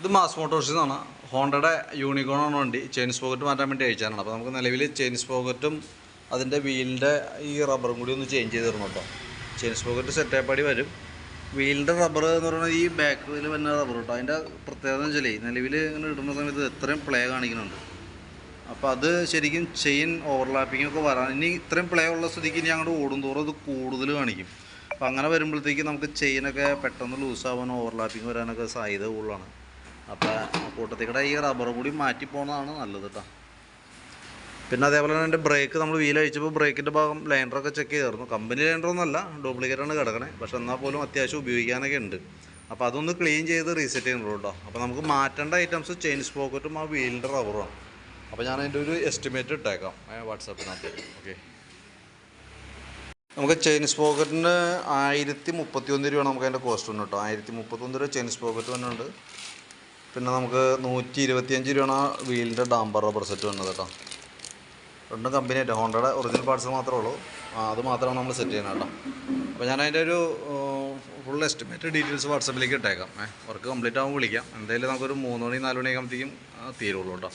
ഇത് മാസ് മോട്ടോഴ്സിൽ നിന്നാണ് ഹോണ്ടയുടെ യൂണിക്കോണാണ് വണ്ടി. ചെയിൻ സ്പോക്കറ്റ് മാറ്റാൻ വേണ്ടി അയച്ചാണ് അപ്പോൾ നമുക്ക് നിലവിൽ ചെയിൻ സ്പോക്കറ്റും അതിന്റെ വീലിന്റെ ഈ റബ്ബറും കൂടി ഒന്ന് ചേഞ്ച് ചെയ്ത് തരണം കേട്ടോ ചെയിൻ സ്പോക്കറ്റ് സെറ്റാപ്പാടി വരും. വീലിന്റെ റബ്ബർ എന്ന് പറയുന്നത് ഈ ബാക്ക് വീൽ വരുന്ന റബ്ബർ കേട്ടോ അതിന്റെ പ്രത്യേകത എന്ന് വെച്ചാൽ നിലവിൽ ഇങ്ങനെ ഇടുന്ന സമയത്ത് എത്രയും പ്ലേ കാണിക്കുന്നുണ്ട്. അപ്പോൾ അത് ശരിക്കും ചെയിൻ ഓവർലാപ്പിംഗ് ഒക്കെ വരാൻ ഇനി ഇത്രയും പ്ലേ ഉള്ള സ്ഥിതിക്ക് ഇനി അങ്ങോട്ട് ഓടും തോറും അത് കൂടുതൽ കാണിക്കും. അപ്പോൾ അങ്ങനെ വരുമ്പോഴത്തേക്ക് നമുക്ക് ചെയിനൊക്കെ പെട്ടെന്ന് ലൂസ് ആവാനോ ഓവർലാപ്പിംഗ് വരാനൊക്കെ സാധ്യത കൂടുതലാണ്. അപ്പോൾ കൂട്ടത്തിൽ കൂടെ ഈ റബ്ബർ കൂടി മാറ്റി പോകുന്നതാണ് നല്ലത് കേട്ടോ പിന്നെ അതേപോലെ തന്നെ എന്റെ ബ്രേക്ക് നമ്മൾ വീൽ അഴിച്ചപ്പോൾ ബ്രേക്കിന്റെ ഭാഗം ലൈൻഡറൊക്കെ ചെക്ക് ചെയ്തായിരുന്നു. കമ്പനി ലൈൻഡറൊന്നുമല്ല ഡ്യൂപ്ലിക്കേറ്റാണ് കിടക്കണേ. പക്ഷെ എന്നാൽ പോലും അത്യാവശ്യം ഉപയോഗിക്കാനൊക്കെ ഉണ്ട്. അപ്പോൾ അതൊന്ന് ക്ലീൻ ചെയ്ത് റീസെറ്റ് ചെയ്യുന്നുള്ളൂ കേട്ടോ അപ്പോൾ നമുക്ക് മാറ്റേണ്ട ഐറ്റംസ് ചെയിൻസ് സ്പോക്കറ്റും ആ വീലിന്റെ റബ്ബറുമാണ് അപ്പോൾ ഞാൻ അതിന്റെ ഒരു എസ്റ്റിമേറ്റ് ഇട്ടേക്കാം. വാട്സാപ്പിനകത്ത് ഓക്കെ നമുക്ക് ചെയിൻ സ്പോക്കറ്റിന് ആയിരത്തി മുപ്പത്തി ഒന്ന് രൂപയാണ് നമുക്ക് അതിന്റെ കോസ്റ്റ് ഉണ്ട് കേട്ടോ. ആയിരത്തി മുപ്പത്തൊന്ന് രൂപ ചെയിൻ തന്നെ ഉണ്ട് പിന്നെ നമുക്ക് നൂറ്റി ഇരുപത്തിയഞ്ച് രൂപയാണ് ആ വീലിന്റെ ഡാംബർ റബ്ബർ സെറ്റ് വന്നത് കേട്ടോ. രണ്ടും കമ്പനി ആയിട്ട് ഹോണ്ടയുടെ ഒറിജിനൽ പാർട്സ് മാത്രമേ ഉള്ളൂ. അത് മാത്രമാണ് നമ്മൾ സെറ്റ് ചെയ്യുന്നത് കേട്ടോ. അപ്പോൾ ഞാൻ അതിന്റെ ഒരു ഫുൾ എസ്റ്റിമേറ്റ് ഡീറ്റെയിൽസ് വാട്സപ്പിലേക്ക് ഇട്ടേക്കാം. വർക്ക് കംപ്ലീറ്റ് ആകുമ്പോൾ വിളിക്കാം. എന്തായാലും നമുക്കൊരു മൂന്ന് മണി നാല് മണി ആകുമ്പോഴത്തേക്കും തീരുള്ളൂ കേട്ടോ.